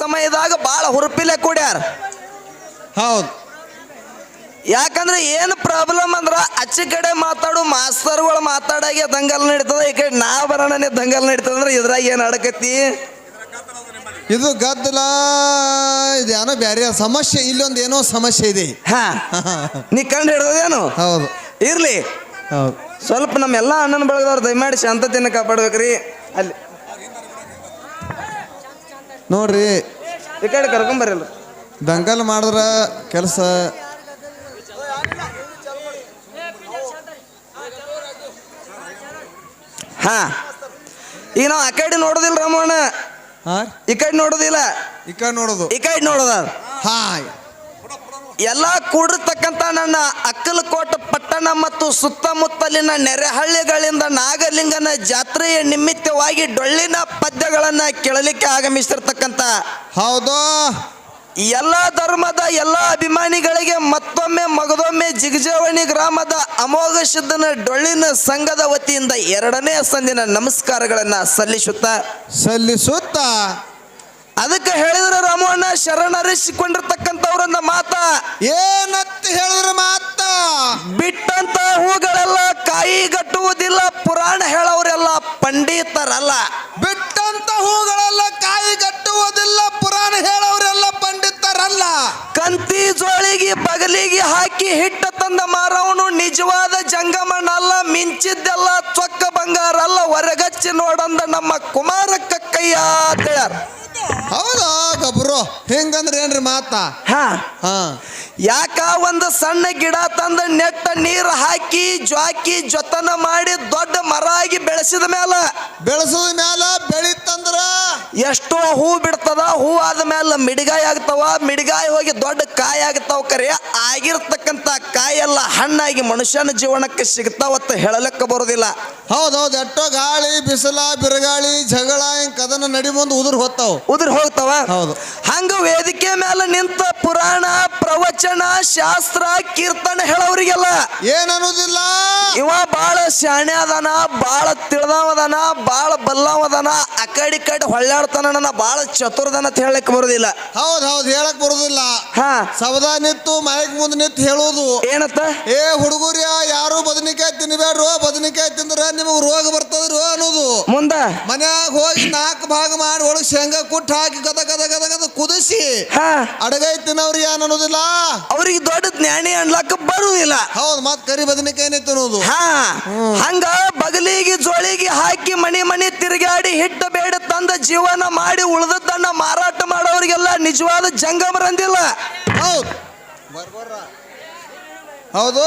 ಸಮಯದಾಗ ಬಾಳ ಹುರುಪಿಲೆ ಕೂಡ್ಯಾರ. ಹೌದು. ಯಾಕಂದ್ರೆ ಏನು ಪ್ರಾಬ್ಲಮ್ ಅಂದ್ರ ಅಚ್ಚಿ ಕಡೆ ಮಾತಾಡು ಮಾಸ್ತರ್ಗಳು ಮಾತಾಡಾಗೆ ದಂಗಲ್ ನಡೀತದ ಈ ಕಡೆ ನಾ ಬರೋಣನೆ ದಂಗಲ್ ನಡೀತದ ಅಂದ್ರೆ ಇದ್ರಾಗ ಏನ್ ಅಡಕತಿ ಇದು ಗದ್ದಲ ಇದು ಏನೋ ಬೇರೆ ಸಮಸ್ಯೆ ಇಲ್ಲೊಂದು ಏನೋ ಸಮಸ್ಯೆ ಇದೆ. ಹಾ. ನೀ ಕಂಡು ಹಿಡ್ದೇನು ಹೌದು. ಇರ್ಲಿ. ಹೌದು. ಸ್ವಲ್ಪ ನಮ್ಮೆಲ್ಲ ಅಣ್ಣನ ಬಳಗದವ್ರು ದಯಮಾಡಿ ಶಾಂತತೆಯನ್ನು ಕಾಪಾಡ್ಬೇಕ್ರಿ. ಅಲ್ಲಿ ನೋಡ್ರಿ. ಈ ಕಡೆ ಕರ್ಕೊಂಬರಲ್ಲ ದಂಗಲ್ ಮಾಡಿದ್ರ ಕೆಲಸ. ಹಾ. ಈಗ ನಾವು ಆ ಕಡೆ ನೋಡೋದಿಲ್ಲ ರಾಮಣ್ಣ. ಹಾ? ಈ ಕಡೆ ನೋಡೋದಿಲ್ಲ. ಈ ಕಡೆ ನೋಡೋದು. ಈ ಕಡೆ ನೋಡೋದ. ಹಾ ಎಲ್ಲ ಕೂಡಿರ್ತಕ್ಕಂಥ ನನ್ನ ಅಕ್ಕಲಕೋಟ ಪಟ್ಟಣ ಮತ್ತು ಸುತ್ತಮುತ್ತಲಿನ ನೆರೆಹಳ್ಳಿಗಳಿಂದ ನಾಗಲಿಂಗನ ಜಾತ್ರೆಯ ನಿಮಿತ್ತವಾಗಿ ಡೊಳ್ಳಿನ ಪದ್ಯಗಳನ್ನ ಕೇಳಲಿಕ್ಕೆ ಆಗಮಿಸಿರ್ತಕ್ಕಂಥ ಹೌದು. ಎಲ್ಲ ಧರ್ಮದ ಎಲ್ಲ ಅಭಿಮಾನಿಗಳಿಗೆ ಮತ್ತೊಮ್ಮೆ ಮಗದೊಮ್ಮೆ ಜಿಗಜವಣಿ ಗ್ರಾಮದ ಅಮೋಘ ಸಿದ್ಧನ ಡೊಳ್ಳಿನ ಸಂಘದ ವತಿಯಿಂದ ಎರಡನೇ ಸಂದಿನ ನಮಸ್ಕಾರಗಳನ್ನ ಸಲ್ಲಿಸುತ್ತಾ ಸಲ್ಲಿಸುತ್ತ ಅದಕ್ಕೆ ಹೇಳಿದ್ರೆ ರಾಮಣ್ಣ ಶರಣರಿಸಿಕೊಂಡಿರ್ತಕ್ಕಂಥವ್ರನ್ನ ಮಾತ. ಏನತ್ತ ಹೇಳಿದ್ರ ಮಾತ? ಬಿಟ್ಟಂತ ಹೂಗಳೆಲ್ಲ ಕಾಯಿಗಟ್ಟುವುದಿಲ್ಲ ಪುರಾಣ ಹೇಳೋರೆಲ್ಲ ಪಂಡಿತರಲ್ಲ. ಬಿಟ್ಟಂತ ಹೂಗಳೆಲ್ಲ ಕಾಯಿ ಗಟ್ಟುವುದಿಲ್ಲ ಪುರಾಣ ಹೇಳೋರೆಲ್ಲ ಪಂಡಿತರಲ್ಲ. ಕಂತಿ ಜೋಳಿಗೆ ಬಗಲಿಗೆ ಹಾಕಿ ಹಿಟ್ಟ ತಂದ ಮಾರವನು ನಿಜವಾದ ಜಂಗಮಣ್ಣಲ್ಲ ಮಿಂಚಿದ್ದೆಲ್ಲ ಚೊಕ್ಕ ಬಂಗಾರಲ್ಲ ಹೊರಗಚ್ಚಿ ನೋಡಂದ ನಮ್ಮ ಕುಮಾರ ಕಕ್ಕಯ್ಯ ಅಂತ. ಹೌದಾ ಗಬ್ರು? ಹೆಂಗಂದ್ರೆ ಏನ್ರಿ ಮಾತ? ಹಾ. ಹಾ. ಯಾಕ ಒಂದು ಸಣ್ಣ ಗಿಡ ತಂದ ನೆಟ್ಟ ನೀರು ಹಾಕಿ ಜ್ವಾಕಿ ಜೊತನ ಮಾಡಿ ದೊಡ್ಡ ಮರ ಆಗಿ ಬೆಳೆಸಿದ ಮೇಲೆ ಬೆಳೆಸದ ಮ್ಯಾಲ ಬೆಳಿತಂದ್ರ? ಎಷ್ಟೋ ಹೂ ಬಿಡ್ತದ ಹೂ ಆದ ಮೇಲೆ ಮಿಡಿಗಾಯಿ ಆಗ್ತಾವ ಮಿಡಿಗಾಯಿ ಹೋಗಿ ದೊಡ್ಡ ಕಾಯಿ ಆಗ್ತಾವ ಕರೆ. ಆಗಿರ್ತಕ್ಕಂಥ ಕಾಯೆಲ್ಲ ಹಣ್ಣಾಗಿ ಮನುಷ್ಯನ ಜೀವನಕ್ಕೆ ಸಿಗ್ತಾವತ್ತ ಹೇಳಲಿಕ್ಕೆ ಬರೋದಿಲ್ಲ. ಹೌದೌದು ಎಷ್ಟೋ ಗಾಳಿ ಬಿಸಿಲ ಬಿರುಗಾಳಿ ಜಗಳ ಹಿಂಗ್ ಕದನ ನಡಿ ಮುಂದೆ ಉದುರ್ ಹೋಗ್ತಾವ. ಉದುರ್ ಹೋಗ್ತಾವ? ಹೌದು. ಹಂಗ ವೇದಿಕೆ ಮೇಲೆ ನಿಂತ ಪುರಾಣ ಪ್ರವಚನ ಶಾಸ್ತ್ರ ಕೀರ್ತನೆ ಹೇಳೋರಿಗೆಲ್ಲ ಏನ್ ಅನ್ನೋದಿಲ್ಲ. ಇವ ಬಾಳ ಶಾಣೆ ಅದಾನ ಬಾಳ ತಿಳಿದವದಾನ ಬಾಳ ಬಲ್ಲವದಾನ ಆ ಕಡೆ ಈ ಕಡೆ ಹೊಳ್ಳಾಡ್ತಾನ ಬಾಳ ಚತುರ್ದನ ಅಂತ ಹೇಳಕ್ ಬರುದಿಲ್ಲ. ಹೌದ್ ಹೌದ್ ಹೇಳಕ್ ಬರುದಿಲ್ಲ. ಹಾ. ಸವದ ನಿಂತು ಮೈಕ್ ಮುಂದೆ ನಿಂತು ಹೇಳೋದು. ಏನತ್ತ? ಏ ಹುಡುಗರ್ಯ ಯಾರು ಬದನಿಕಾಯಿ ತಿನ್ಬೇಡ್ರು ಬದನಿಕಾಯಿ ತಿಂದ್ರ ನಿಮಗ್ ರೋಗ ಬರ್ತದ್ರೋ ಅನ್ನೋದು. ಮುಂದ. ಮನ್ಯಾಗ ಹೋಗಿ ನಾಲ್ಕು ಭಾಗ ಮಾಡಿ ಒಳಗೆ ಶೇಂಗಾ ಕುಟ್ಟು ಹಾಕಿ ಗದ ಗದ ಗದ ಗದ ಕುದಿಸಿ ಹಾ. ಅಡಗೈ ತಿನ್ನವ್ರಿ ಏನ್ ಅನ್ನೋದಿಲ್ಲ. ಅವ್ರಿಗೆ ದೊಡ್ಡ ಜ್ಞಾನಿ ಅನ್ಲಕ್ಕ ಬರುವುದಿಲ್ಲ ಹೌದು ಮತ್ ಕರಿ ಬದನಿಕಾಯಿನೇ ತಿನ್ನೋದು ಹಾ. ಹಂಗ ಬಗಲಿಗೆ ಜೋಳಿಗೆ ಹಾಕಿ ಮನೆ ಮನೆ ತಿರುಗಾಡಿ ಹಿಟ್ಟ ಬೇಡ ತಂದ ಜೀವನ ಮಾಡಿ ಉಳಿದದ್ದನ್ನ ಮಾರಾಟ ಮಾಡೋರಿಗೆಲ್ಲ ನಿಜವಾದ ಜಂಗಮರಂದಿಲ್ಲ ಹೌದು. ಹೌದು.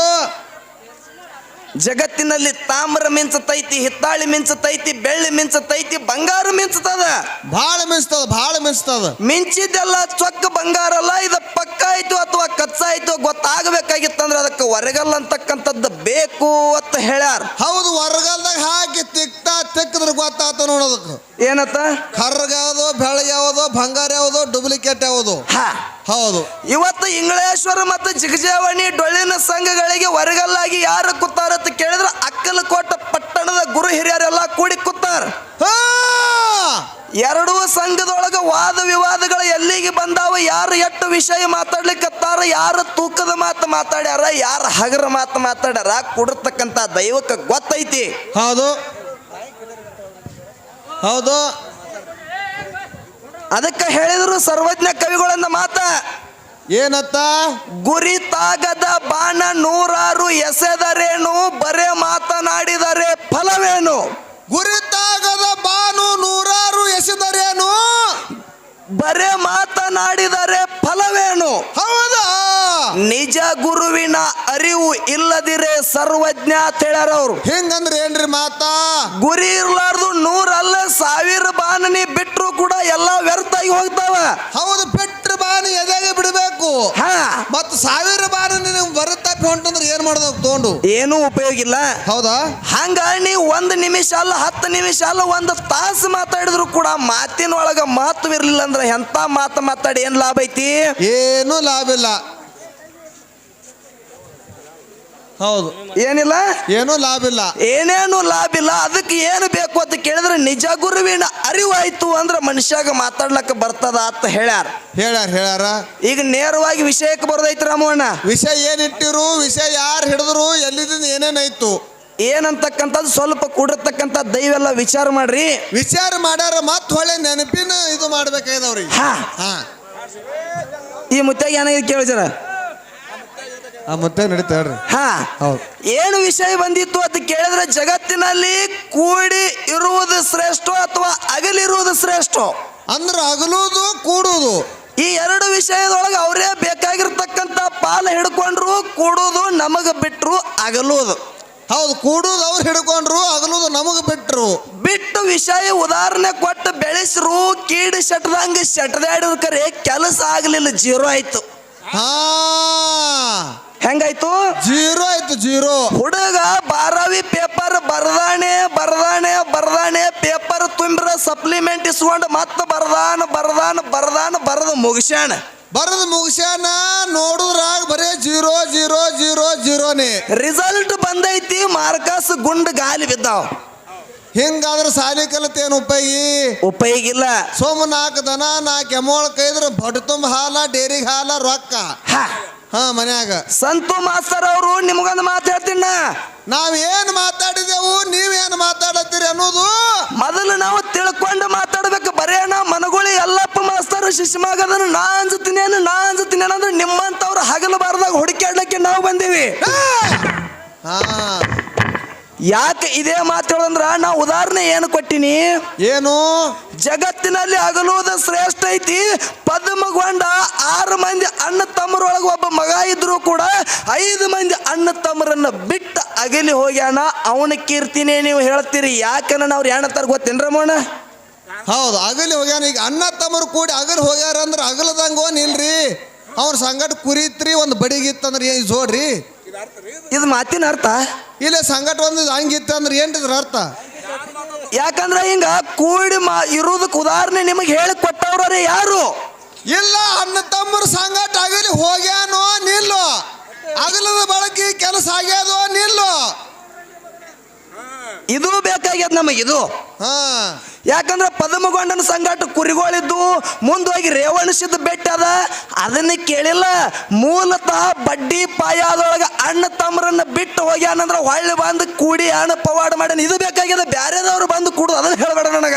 ಜಗತ್ತಿನಲ್ಲಿ ತಾಮ್ರ ಮಿಂಚತೈತಿ ಹಿತ್ತಾಳಿ ಮಿಂಚತೈತಿ ಬೆಳ್ಳಿ ಮಿಂಚತೈತಿ ಬಂಗಾರ ಮಿಂಚತದ. ಭಾಳ ಮಿಂಚ್ತದ ಭಾಳ ಮಿಂಚ್ತದ. ಮಿಂಚಿದ್ದೆಲ್ಲ ಚೊಕ್ಕ ಬಂಗಾರ ಅಲ್ಲ ಇದು ಪಕ್ಕ ಆಯ್ತು ಅಥವಾ ಕಚ್ಚಾ ಆಯ್ತು ಗೊತ್ತಾಗಬೇಕಾಗಿತ್ತಂದ್ರೆ ಅದಕ್ಕೆ ವರಗಲ್ ಅಂತಕ್ಕಂಥದ್ದು ಬೇಕು ಅಂತ ಹೇಳ್ಯಾರ. ಹೌದು ಹೊರಗಲ್ದಾಗ ಹಾಕಿ ತಿಕ್ತ ತಿಕ್ಕಿದ್ರೆ ಗೊತ್ತಾತ ನೋಡೋದಕ್ಕೆ ಏನತ್ತ? ಕರ್ಗ ಯಾವುದು ಬೆಳಗ್ಗೆ ಯಾವುದು ಬಂಗಾರ ಯಾವುದು ಡೂಪ್ಲಿಕೇಟ್ ಯಾವುದು. ಹಾ. ಹೌದು. ಇವತ್ತು ಇಂಗಳೇಶ್ವರ ಮತ್ತು ಜಿಗಜಾವಣಿ ಡೊಳ್ಳಿನ ಸಂಘಗಳಿಗೆ ಹೊರಗಲ್ಲಾಗಿ ಯಾರು ಕೂತಾರ ಅಂತ ಕೇಳಿದ್ರೆ ಅಕ್ಕಲಕೋಟ ಪಟ್ಟಣದ ಗುರು ಹಿರಿಯರೆಲ್ಲ ಕೂಡಿ ಕೂತಾರ. ಹಾ! ಎರಡೂ ಸಂಘದೊಳಗ ವಾದ ವಿವಾದಗಳು ಎಲ್ಲಿಗೆ ಬಂದಾವ ಯಾರು ಎಷ್ಟು ವಿಷಯ ಮಾತಾಡ್ಲಿಕ್ಕತ್ತಾರ ಯಾರು ತೂಕದ ಮಾತು ಮಾತಾಡ್ಯಾರ ಯಾರು ಹಗರ ಮಾತು ಮಾತಾಡ್ಯಾರ ಕೊಡಿರ್ತಕ್ಕಂಥ ದೈವಕ್ಕೆ ಗೊತ್ತೈತಿ. ಹೌದು. ಹೌದು. ಅದಕ್ಕೆ ಹೇಳಿದ್ರು ಸರ್ವಜ್ಞ ಕವಿಗಳನ್ನ ಮಾತ ಏನತ್ತ? ಗುರಿ ತಾಗದ ಬಾಣ ನೂರಾರು ಎಸೆದರೇನು ಬರೇ ಮಾತನಾಡಿದರೆ ಫಲವೇನು? ಗುರಿತಾಗದ ಬಾನು ನೂರಾರು ಎಸೆದರೇನು? ಬರೆ ಮಾತನಾಡಿದರೆ ಫಲವೇನು ಹೌದಾ ನಿಜ ಗುರುವಿನ ಅರಿವು ಇಲ್ಲದಿರೆ ಸರ್ವಜ್ಞ ತಿಳಿಯರವ್ರು ಹಿಂಗಂದ್ರೆ ಏನ್ರಿ ಮಾತಾ? ಗುರಿ ಇರ್ಲಾರ್ದು ನೂರಲ್ಲ ಸಾವಿರ ಬಾನನಿ ಬಿಟ್ರು ಕೂಡ ಎಲ್ಲ ವ್ಯರ್ಥ ಆಗಿ ಹೋಗ್ತಾವ. ಹೌದು ಬಿಟ್ಟರು ಬಾನಿ ಎದೆಗೆ ಬಿಡಬೇಕು? ಹಾ. ಮತ್ ಸಾವಿರ ಬಾನು ನಿನಗೆ ಬರುತ್ತಪ್ಪಿ ಹೊಂಟಂದ್ರೆ ಏನ್ ಮಾಡೋದು ತಗೊಂಡು? ಏನೂ ಉಪಯೋಗ ಇಲ್ಲ. ಹೌದಾ? ಹಂಗ ನೀವು ಒಂದು ನಿಮಿಷ ಅಲ್ಲ ಹತ್ತು ನಿಮಿಷ ಅಲ್ಲ ಒಂದು ತಾಸು ಮಾತಾಡಿದ್ರು ಕೂಡ ಮಾತಿನೊಳಗ ಮಹತ್ವ ಅಂದ್ರೆ ಎಂತ ಮಾತು ಮಾತಾಡಿ ಏನ್ ಲಾಭ ಐತಿ? ಏನು ಲಾಭ ಇಲ್ಲ. ಹೌದು. ಏನಿಲ್ಲ? ಏನೂ ಲಾಭ ಇಲ್ಲ. ಏನೇನು ಲಾಭ ಇಲ್ಲ. ಅದಕ್ಕೆ ಏನು ಬೇಕು ಅಂತ ಕೇಳಿದ್ರೆ ನಿಜ ಗುರುವಿನ ಅರಿವಾಯ್ತು ಅಂದ್ರೆ ಮನುಷ್ಯಾಗ ಮಾತಾಡ್ಲಕ್ಕ ಬರ್ತದ ಅಂತ ಹೇಳ್ಯಾರ. ಹೇಳ್ಯಾರ ಹೇಳ್ಯಾರ. ಈಗ ನೇರವಾಗಿ ವಿಷಯಕ್ಕೆ ಬರೋದೈತಿ ರಾಮಣ್ಣ. ವಿಷಯ ಏನಿಟ್ಟಿರು ವಿಷಯ ಯಾರು ಹಿಡಿದ್ರು ಎಲ್ಲಿದಿಂದ ಏನೇನಾಯ್ತು ಏನಂತಕ್ಕಂಥದ್ದು ಸ್ವಲ್ಪ ಕೂಡಿರ್ತಕ್ಕಂಥ ದೈವೆಲ್ಲ ವಿಚಾರ ಮಾಡ್ರಿ. ವಿಚಾರ ಮಾಡ್ಯಾರ ಮತ್ ಹೊಳೆ ನೆನಪಿನ ಇದು ಮಾಡ್ಬೇಕಾಯ್ದವ್ರಿ ಹಾ. ಹಾ. ಈ ಮುತ್ತಾಗ ಏನಾಗಿದೆ ಕೇಳಿಜರ ಆ ಹಾ ಹೌದು. ಏನು ವಿಷಯ ಬಂದಿತ್ತು ಅಂತ ಕೇಳಿದ್ರೆ ಜಗತ್ತಿನಲ್ಲಿ ಕೂಡಿ ಇರುವುದು ಶ್ರೇಷ್ಠ ಅಥವಾ ಅಗಲಿರುವುದು ಶ್ರೇಷ್ಠ? ಅಂದ್ರೆ ಅಗಲುದು ಕೂಡುದು ಈ ಎರಡು ವಿಷಯದೊಳಗೆ ಅವರೇ ಬೇಕಾಗಿರ್ತಕ್ಕಂಥ ಪಾಲ ಹಿಡ್ಕೊಂಡ್ರು ಕೂಡುದು ನಮಗೆ ಬಿಟ್ರು ಅಗಲುವುದು. ಹೌದು ಕೂಡುದು ಅವ್ರು ಹಿಡ್ಕೊಂಡ್ರು ಅಗಲುದು ನಮಗ ಬಿಟ್ರು. ಬಿಟ್ಟು ವಿಷಯ ಉದಾಹರಣೆ ಕೊಟ್ಟು ಬೆಳೆಸ್ರು ಕೀಡು ಶೆಟ್ದಂಗ ಶಟ್ದಾಡಿದ್ರೆ ಕೆಲಸ ಆಗಲಿಲ್ಲ ಜೀರೋ ಆಯ್ತು. ಹಾ. ಹೆಂಗಾಯ್ತು? ಜೀರೋ ಆಯ್ತು ಜೀರೋ. ಹುಡುಗ ಬಾರಾವಿ ಪೇಪರ್ ಬರ್ದಾಣೆ ಬರ್ದಾಣೆ ಬರ್ದಾಣೆ ಪೇಪರ್ ತುಂಬಿರ ಸಪ್ಲಿಮೆಂಟ್ ಇಸ್ಕೊಂಡು ಮತ್ತೆ ಬರ್ದಾನ ಬರ್ದಾನ ಬರ್ದಾನ ಬರೆದು ಮುಗಿಸ್ಯಾಣ ಬರದ್ ಮುಗಿಸ್ಯಾನ ನೋಡುದ್ರಾಗ ಬರೇ ಜೀರೋ ಜೀರೋ ಜೀರೋ ಜೀರೋನೇ. ರಿಸಲ್ಟ್ ಬಂದೈತಿ ಮಾರ್ಕಸ್ ಗುಂಡ್ ಗಾಲಿ ಬಿದ್ದಾವ್. ಹಿಂಗಾದ್ರೆ ಸಾಲಿ ಕಲಿತೇನು ಉಪಯೋಗಿ ಉಪಯೋಗ? ಇಲ್ಲ ಸೋಮ ನಾಲ್ಕು ದನ ನಾಲ್ಕು ಎಮೋಳ ಕೈದ್ರ ಭಟ್ ತುಂಬ ಹಾಲ ಡೇರಿಗೆ ಹಾಲ ರೊಕ್ಕ. ಹಾ. ಹಾ ಮನ್ಯಾಗ. ಸಂತು ಮಾಸ್ತರ್ ಅವರು ನಿಮ್ಗೊಂದು ಮಾತು ಹೇಳ್ತೀನಿ. ನಾವ್ ಏನ್ ಮಾತಾಡಿದೆವು ನೀವೇನ್ ಮಾತಾಡತ್ತೀರಿ ಅನ್ನೋದು? ಮೊದಲು ನಾವು ತಿಳ್ಕೊಂಡು ಮಾತಾಡ್ಬೇಕು. ಬರೇ ನಾ ಮನಗುಳಿ ಎಲ್ಲಪ್ಪ ಮಾಸ್ತರ್ ಶಿಶುಮಾಗದನ್ನು ನಾ ಅಂಜುತ್ತೀನೇನು ನಾ ಅಂಜುತ್ತೀನಿ ಅಂದ್ರೆ ನಿಮ್ಮಂತವ್ರು ಹಗಲು ಬಾರದಾಗ ಹುಡುಕಾಡ್ಲಿಕ್ಕೆ ನಾವು ಬಂದೀವಿ. ಹಾ. ಯಾಕೆ ಇದೇ ಮಾತು ಹೇಳಂದ್ರ ನಾ ಉದಾಹರಣೆ ಏನು ಕೊಟ್ಟಿನಿ? ಏನು? ಜಗತ್ತಿನಲ್ಲಿ ಅಗಲುವುದು ಶ್ರೇಷ್ಠ ಐತಿ. ಪದ್ಮಗೊಂಡ ಆರು ಮಂದಿ ಅಣ್ಣ ತಮ್ಮರೊಳಗೆ ಒಬ್ಬ ಮಗ ಇದ್ರು ಕೂಡ ಐದು ಮಂದಿ ಅಣ್ಣ ತಮ್ಮರನ್ನ ಬಿಟ್ಟು ಅಗಲಿ ಹೋಗ್ಯಾನ. ಅವನ ಕೀರ್ತಿನೇ ನೀವು ಹೇಳ್ತೀರಿ. ಯಾಕನ ನಾವು ಏನಂತಾರ ಗೊತ್ತೇನ್ರ ಮೋಣ ಹೌದು ಅಗಲಿ ಹೋಗ್ಯಾನ. ಈಗ ಅಣ್ಣ ತಮ್ಮರು ಕೂಡಿ ಅಗಲಿ ಹೋಗ್ಯಾರ ಅಂದ್ರೆ ಅಗಲದಂಗ ನಿಲ್ರಿ ಅವ್ರ ಸಂಗಟ ಕುರಿತ್ರಿ ಒಂದು ಬಡಿಗಿತ್ತಂದ್ರ ಏನು ಜೋಡ್ರಿ? ಇದು ಮಾತಿನ ಅರ್ಥ? ಇಲ್ಲ ಸಂಗಟ ಒಂದು ಹಂಗಿತ್ತಂದ್ರ ಏನ್ರಿದ್ರ ಅರ್ಥ? ಯಾಕಂದ್ರೆ ಹಿಂಗ ಕೂಡಿ ಮಾ ಇರೋದಕ್ಕೆ ಉದಾಹರಣೆ ನಿಮಗೆ ಹೇಳಿ ಕೊಟ್ಟವ್ರೆ ಯಾರು? ಇಲ್ಲ ಅಣ್ಣ ತಮ್ಮರ ಸಂಗಟ ಆಗಲಿ ಹೋಗ್ಯಾನೋ ನಿಲ್ಲೋ. ಅಗಲದ ಬಳಕೆ ಕೆಲಸ ಆಗ್ಯಾದೋ ನಿಲ್ಲೋ. ಇದು ಬೇಕಾಗ್ಯದ ನಮಗಿದು. ಹಾ. ಯಾಕಂದ್ರೆ ಪದ್ಮಗೊಂಡನ ಸಂಗಾಟ ಕುರಿಗಳಿದ್ದು ಮುಂದೋಗಿ ರೇವಣಿಸಿದ್ದು ಬೆಟ್ಟ ಅದ. ಅದನ್ನ ಕೇಳಿಲ್ಲ. ಮೂಲತಃ ಬಡ್ಡಿ ಪಾಯದೊಳಗೆ ಅಣ್ಣ ತಮ್ಮರನ್ನ ಬಿಟ್ಟು ಹೋಗ್ಯಾನಂದ್ರೆ ಹೊಳ್ಳಿ ಬಂದು ಕೂಡಿ ಅಣ್ಣ ಪವಾಡ ಮಾಡ್ಯಾನ. ಇದು ಬೇಕಾಗ್ಯದ ಬ್ಯಾರೆದವ್ರು ಬಂದು ಕೂಡುದು. ಅದನ್ನ ಹೇಳಬೇಡ ನನಗ!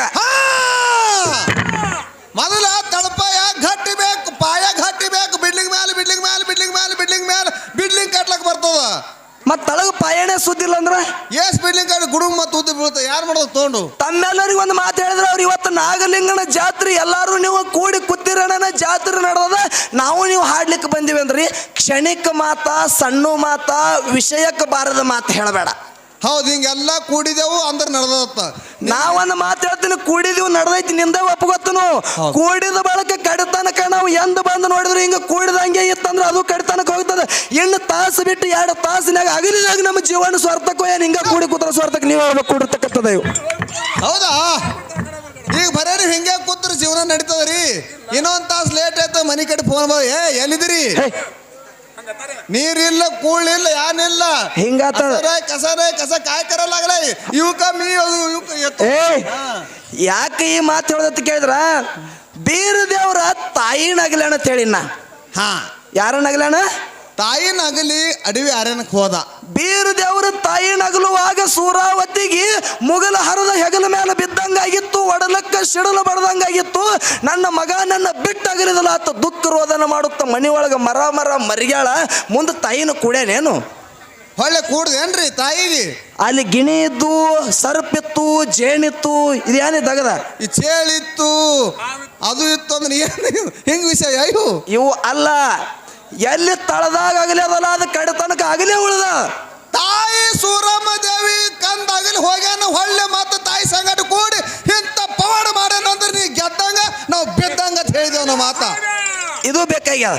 ಮೊದಲ ತಳಪಾಯ ಘಟ್ಟಿ ಬೇಕು, ಪಾಯ ಘಟ್ಟಿ ಬೇಕು. ಬಿಡ್ಲಿಂಗ್ ಮೇಲೆ ಬಿಡ್ಲಿಂಗ್ ಮೇಲೆ ಬಿಡ್ಲಿಂಗ್ ಮೇಲೆ ಬಿಡ್ಲಿಂಗ್ ಮೇಲೆ. ಬಿಡ್ಲಿಂಗ್ ಕಟ್ಲಕ್ ಬರ್ತದ. ಮತ್ ತಳಗ ಪಾಯಣೆ ಸುದ್ದಿಲ್ಲ ಅಂದ್ರ? ಎಸ್ ಸ್ಪೀಡ್ಲಿಂಗ್ ಕಟ್ಟಿ ಗುಡುಗ್ ಮತ್ತು ಉದ್ದಿ ಬೀಳುತ್ತೆ ಯಾರು ಮಾಡೋದು ತೊಗೊಂಡು? ತಮ್ಮೆಲ್ಲರಿಗೂ ಒಂದು ಮಾತು ಹೇಳಿದ್ರೆ ಅವ್ರು ಇವತ್ತು ನಾಗಲಿಂಗನ ಜಾತ್ರೆ ಎಲ್ಲಾರು ನೀವು ಕೂಡಿ ಕೂತಿರೋಣ ಜಾತ್ರೆ ನಡೆದ ನಾವು ನೀವು ಹಾಡ್ಲಿಕ್ಕೆ ಬಂದಿವಿ ಅಂದ್ರಿ. ಕ್ಷಣಿಕ ಮಾತ ಸಣ್ಣ ಮಾತಾ ವಿಷಯಕ್ಕೆ ಬಾರದ ಮಾತು ಹೇಳಬೇಡ. ಹೌದು ಹಿಂಗೆಲ್ಲ ಕೂಡಿದೆವು ಅಂದ್ರೆ ನಡೆದತ್ತ. ನಾವೊಂದು ಮಾತು ಹೇಳ್ತೀನಿ ಕೂಡಿದೀವಿ ನಡೆದೈತಿ ನಿಂದ ಒಪ್ಪಗೊತ್ತನು. ಕೂಡಿದ ಬಳಕ ಕಡಿತನಕ ನಾವು ಎಂದ ಬಂದು ನೋಡಿದ್ರು ಹಿಂಗ ಕೂಡಿದಂಗೆ ಇತ್ತಂದ್ರೆ ಅದು ಕಡಿತನಕ ಹೋಗ್ತದೆ. ಇನ್ನು ತಾಸು ಬಿಟ್ಟು ಎರಡು ತಾಸಿನಾಗ ಅಗಲಿದಾಗ ನಮ್ಮ ಜೀವನ ಸ್ವಾರ್ಥಕ್ಕೋ ಏನು ಹಿಂಗ ಕೂಡಿ ಕೂತ್ರ ಸ್ವಾರ್ಥಕ್ಕೆ ನೀವು ಹೇಳ್ಬೇಕು ಕೂಡಿರ್ತಕ್ಕಂಥದ್ದು ಇವು ಹೌದಾ? ಈಗ ಬರೇರಿ ಹಿಂಗೆ ಕೂತ್ರ ಜೀವನ ನಡೀತದ್ರಿ ಇನ್ನೊಂದು ತಾಸು ಲೇಟ್ ಆಯ್ತು ಮನೆ ಕಡೆ ಫೋನ್ ಬಾ ಏ ಎಲ್ಲಿದಿರಿ ಹೇ, ನೀರಿಲ್ಲ ಕೂಳಿಲ್ಲ ಯಾನಿಲ್ಲ. ಹಿಂಗಾತ ಕಸರೇ ಕಸರೇ ಕಸ ಕಾಯ್ ಇವಕ ಮೀ ಏ ಹಾ. ಯಾಕೆ ಈ ಮಾತು ಹೇಳೋದತ್ತ ಕೇಳಿದ್ರ? ಬೀರ ದೇವ್ರ ತಾಯಿ ನಗಲಣ ಅಂತ ಹೇಳಿನ. ಹಾ. ಯಾರ ನಗಲಣ ತಾಯಿ ನಗಲಿ ಅಡವಿ ಅರಣ್ಯಕ್ಕೆ ಹೋದ. ಬೀರ ದೇವ್ರ ತಾಯಿ ನಗಲುವಾಗ ಸೂರಾವತಿಗೆ ಮುಗಲ ಹರದ ಹೆಗಲ ಮೇಲೆ ಬಿದ್ದಂಗಾಗಿತ್ತು ಒಡಲಕ್ಕ ಸಿಡಲು ಬಡ್ದಂಗಾಗಿತ್ತು. ನನ್ನ ಮಗ ನನ್ನ ಬಿಟ್ಟು ಅಗಲಿದಲ್ಲ ಆತ ದುಃಖ ರೋದನ ಮಾಡುತ್ತ ಮನಿ ಒಳಗ ಮರ ಮರ ಮರಿಗ್ಯಾಳ ಮುಂದೆ ತಾಯಿನ ಕುಡ್ಯಾನೇನು? ಹೊಳ್ಳೆ ಕೂಡ್ದೇನ್ರಿ ತಾಯಿಗೆ? ಅಲ್ಲಿ ಗಿಣಿ ಇದ್ದು ಸರ್ಪಿತ್ತು ಜೇನಿತ್ತು ದಗದ ಈ ಚೇಳಿತ್ತು ಅದು ಇತ್ತು ಅಂದ್ರೆ ಏನು ಹಿಂಗ್ ವಿಷಯ ಅಯ್ಯೋ ಇವು ಅಲ್ಲ ಎಲ್ಲಿ ತಳದಾಗ ಆಗಲಿ ಅದಲ್ಲ ಅದು ಕಡೆತನಕ ಆಗಲೇ ಉಳ್ದ. ತಾಯಿ ಸೂರಮ್ಮ ದೇವಿ ಕಂದಾಗಲಿ ಹೋಗ್ಯಾನ ಹೊಳ್ಳೆ ಮತ್ತು ತಾಯಿ ಸಂಗಟ ಕೂಡಿ ಇಂಥ ಪವಾಡ ಮಾಡ್ಯಾನ ಅಂದ್ರೆ ನೀ ಗೆದ್ದಂಗ ನಾವು ಬಿದ್ದಂಗ ಅಂತ ಹೇಳಿದೇವ್ ನಾವು ಮಾತ. ಇದು ಬೇಕಾಗ್ಯದ.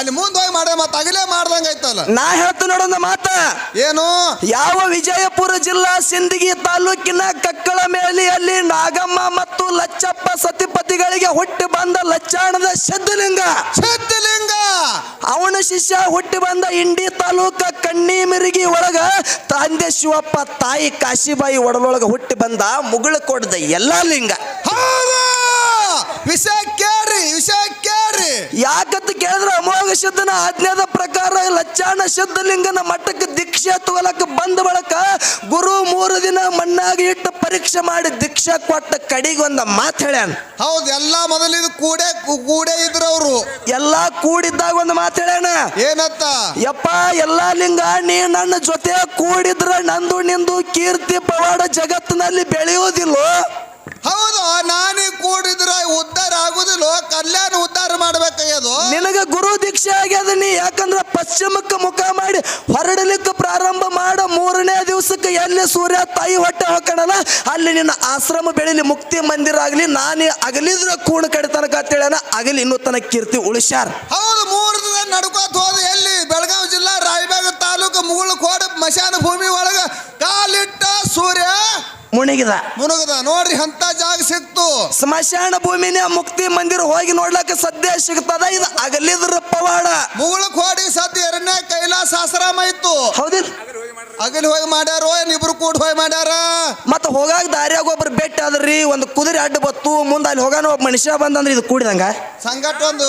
ಅಲ್ಲಿ ಮುಂದೆ ಹೋಗಿ ಮಾಡ ಮತ್ತೆ ಅಗಲೇ ಮಾಡ್ದಂಗ ಐತಲ್ಲ ನಾ ಹೇಳ್ತು ನೋಡೋಣ ಮಾತ. ಏನು? ಯಾವ ವಿಜಯಪುರ ಜಿಲ್ಲಾ ಸಿಂದಗಿ ತಾಲೂಕಿನ ಕಕ್ಕಳ ಮೇಲಿಯಲ್ಲಿ ನಾಗಮ್ಮ ಮತ್ತು ಲಚ್ಚಪ್ಪ ಸತಿಪತಿಗಳಿಗೆ ಹುಟ್ಟಿ ಬಂದ ಲಚ್ಚಾಣದ ಸಿದ್ಧಲಿಂಗ ಸಿದ್ಧಲಿಂಗ ಅವನ ಶಿಷ್ಯ ಹುಟ್ಟಿ ಬಂದ ಇಂಡಿ ತಾಲೂಕ ಕಣ್ಣಿ ಮಿರಿಗಿ ಒಳಗ ತಂದೆ ಶಿವಪ್ಪ ತಾಯಿ ಕಾಶಿಬಾಯಿ ಒಡಲೊಳಗ ಹುಟ್ಟಿ ಬಂದ ಮುಗುಳು ಕೊಡದ ಎಲ್ಲಾ ಲಿಂಗ. ಸಿದ್ಧನ ಆಜ್ಞಾದ ಪ್ರಕಾರ ಲಚ್ಚಾಣ ಶುದ್ಧಲಿಂಗನ ಮಠಕ್ಕೆ ದೀಕ್ಷೆ ತಗೊಳಕ ಬಂದ ಬಳಕ ಗುರು ಮೂರು ದಿನ ಮಣ್ಣಾಗಿ ಇಟ್ಟು ಪರೀಕ್ಷೆ ಮಾಡಿ ದೀಕ್ಷೆ ಕೊಟ್ಟ ಕಡೆಗೆ ಒಂದು ಮಾತು ಹೇಳ್ಯಾನ. ಹೌದು ಎಲ್ಲ ಮೊದಲಿದ ಕೂಡೆ ಕೂಡೆ ಇದ್ರು ಅವರು. ಎಲ್ಲ ಕೂಡಿದ್ದಾಗ ಒಂದು ಮಾತು ಹೇಳ್ಯಾನ. ಏನತ್ತ? ಯಪ್ಪ ಎಲ್ಲಾ ಲಿಂಗ ನೀ ನನ್ನ ಜೊತೆ ಕೂಡಿದ್ರ ನಂದು ನಿಂದು ಕೀರ್ತಿ ಪವಾಡ ಜಗತ್ತಿನಲ್ಲಿ ಬೆಳೆಯೋದಿಲ್ಲೋ. ಹೌದು ನಾನೇ ಕೂಡಿದ್ರೆ ಉದ್ಧಾರ ಆಗುದಿಲ್ಲ. ಕಲ್ಯಾಣ ಉದ್ಧಾರ ಮಾಡ್ಬೇಕಾಗ್ಯದು. ನಿನಗೆ ಗುರು ದೀಕ್ಷೆ ಆಗ್ಯದ ನೀ ಯಾಕಂದ್ರ ಪಶ್ಚಿಮಕ್ಕೆ ಮುಖ ಮಾಡಿ ಹೊರಡಲಿಕ್ಕೆ ಪ್ರಾರಂಭ ಮಾಡ ಮೂರನೇ ದಿವಸಕ್ಕೆ ಎಲ್ಲಿ ಸೂರ್ಯ ತಾಯಿ ಹೊಟ್ಟೆ ಹಾಕಣಲ್ಲ ಅಲ್ಲಿ ನಿನ್ನ ಆಶ್ರಮ ಬೆಳಿಲಿ ಮುಕ್ತಿ ಮಂದಿರ ಆಗಲಿ ನಾನೇ ಅಗಲಿದ್ರ ಕೂಣ ಕಡೆ ತನಕ ಅಂತೇಳನ ಅಗಲಿ ಇನ್ನೂ ತನಕ ಕೀರ್ತಿ ಉಳಿಸ್ಯಾರ. ಹೌದು ಮೂರು ದಿನ ನಡ್ಕೋತ ಹೋದ ಎಲ್ಲಿ? ಬೆಳಗಾವಿ ಜಿಲ್ಲಾ ರಾಯಬಾಗ ತಾಲೂಕು ಮುಗುಳು ಕೋಡ ಮಶಾನ ಭೂಮಿ ಒಳಗ. ಕಾಲಿಟ್ಟ ಸೂರ್ಯ ಮುಣಿಗಿದ. ಮುನುಗದ ನೋಡ್ರಿ ಅಂತ ಜಾಗ ಸಿಕ್ತು. ಸ್ಮಶಾನ ಭೂಮಿನ ಮುಕ್ತಿ ಮಂದಿರ ಹೋಗಿ ನೋಡ್ಲಕ್ಕ ಸದ್ಯ ಸಿಗ್ತದ. ಇದು ಅಗಲಿದ್ರ ಪವಾಡ ಮುಗುಳ ಕೋಡಿ ಸದ್ಯ ಎರಡನೇ ಕೈಲಾಸ ಆಶ್ರಮ ಇತ್ತು. ಹೌದಿಲ್ಲ ಅಗಲಿ ಹೋಗಿ ಮಾಡ್ಯಾರೋ ಏನ್ ಇಬ್ರು ಕೂಡ ಹೋಗಿ ಮಾಡ್ಯಾರ? ಮತ್ತ ಹೋಗಾಗ ದಾರಿಯಾಗ ಒಬ್ರು ಬೆಟ್ಟ ಆದ್ರಿ ಒಂದು ಕುದುರೆ ಅಡ್ಡ ಬತ್ತು ಮುಂದೆ ಅಲ್ಲಿ ಹೋಗಾನ ಒಬ್ಬ ಮನುಷ್ಯ ಬಂದಂದ್ರೆ ಇದು ಕೂಡಿದಂಗ? ಸಂಗಟ ಒಂದು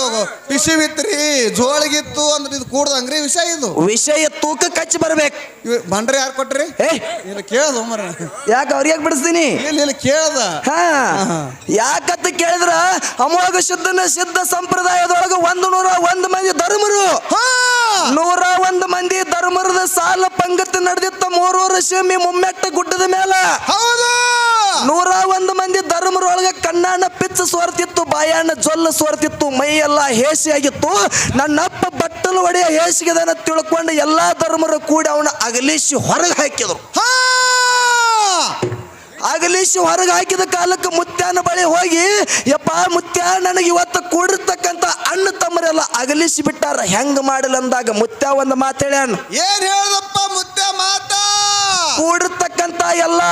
ಪಿಸಿವಿತ್ರಿ ಜೋಳಗಿತ್ತು ಅಂದ್ರೆ ಇದು ಕೂಡ್ದಂಗ್ರಿ ವಿಷಯ ಇದು? ವಿಷಯ ತೂಕ ಕಚ್ಚಿ ಬರ್ಬೇಕು. ಇವ್ ಬಂಡ್ರಿ ಯಾರು ಕೊಟ್ರಿ? ಏ ಇಲ್ಲ ಕೇಳ್ದ ಮರ ಯಾಕೆ ಅವ್ರಿಗೆ ಬಿಡಿಸ್ತೀನಿ? ಇಲ್ಲ ಇಲ್ಲ ಕೇಳ್ದ. ಹಾ ಯಾಕತ್ತ ಕೇಳಿದ್ರ? ಅಮೋಘ ಶುದ್ಧನ ಸಿದ್ಧ ಸಂಪ್ರದಾಯದೊಳಗ ಒಂದು ನೂರ ಒಂದು ಮಂದಿ ಧರ್ಮರು. ಹಾ. ನೂರ ಒಂದು ಮಂದಿ ಧರ್ಮರದ ಸಾಲ ಪಂಗತಿ ನಡೆದಿತ್ತ ಮೂರೂರು ಶಿಮಿ ಮುಮ್ಮೆಟ್ಟ ಗುಡ್ಡದ ಮೇಲೆ. ಹೌದು. ನೂರ ಒಂದು ಮಂದಿ ಧರ್ಮರೊಳಗೆ ಕಣ್ಣಾನ ಪಿಚ್ಚ ಸೋರ್ತಿತ್ತು ಬಾಯಣ್ಣ ಜೊಲ್ಲ ಸೋರ್ತಿತ್ತು ಮೈ ಎಲ್ಲ ಹೇಸಿಯಾಗಿತ್ತು ನನ್ನಪ್ಪ ಬಟ್ಟಲು ಒಡೆಯ ಹೇಸಿಗೆದನ ತಿಳ್ಕೊಂಡು ಎಲ್ಲಾ ಧರ್ಮರು ಕೂಡಿ ಅವನ ಅಗಲಿಸಿ ಹೊರಗೆ ಹಾಕಿದ್ರು. ಅಗಲಿಸಿ ಹೊರಗೆ ಹಾಕಿದ ಕಾಲಕ್ಕೆ ಮುತ್ಯಾನ ಬಳಿ ಹೋಗಿ ಯಪ್ಪ ಮುತ್ಯ ನನಗೆ ಇವತ್ತು ಕೂಡಿರ್ತಕ್ಕಂಥ ಅಣ್ಣ ತಮ್ಮರೆಲ್ಲ ಅಗಲಿಸಿ ಬಿಟ್ಟಾರ. ಹೆಂಗ್ ಮಾಡಲಂದಾಗ ಅಂದಾಗ ಮುತ್ಯ ಒಂದು ಮಾತೇಳ್ಯಾನ ಏನ್ ಹೇಳಪ್ಪ ಮುದ್ದೆ ಮಾತ ಕೂಡಿರ್ತಕ್ಕಂಥ ಎಲ್ಲ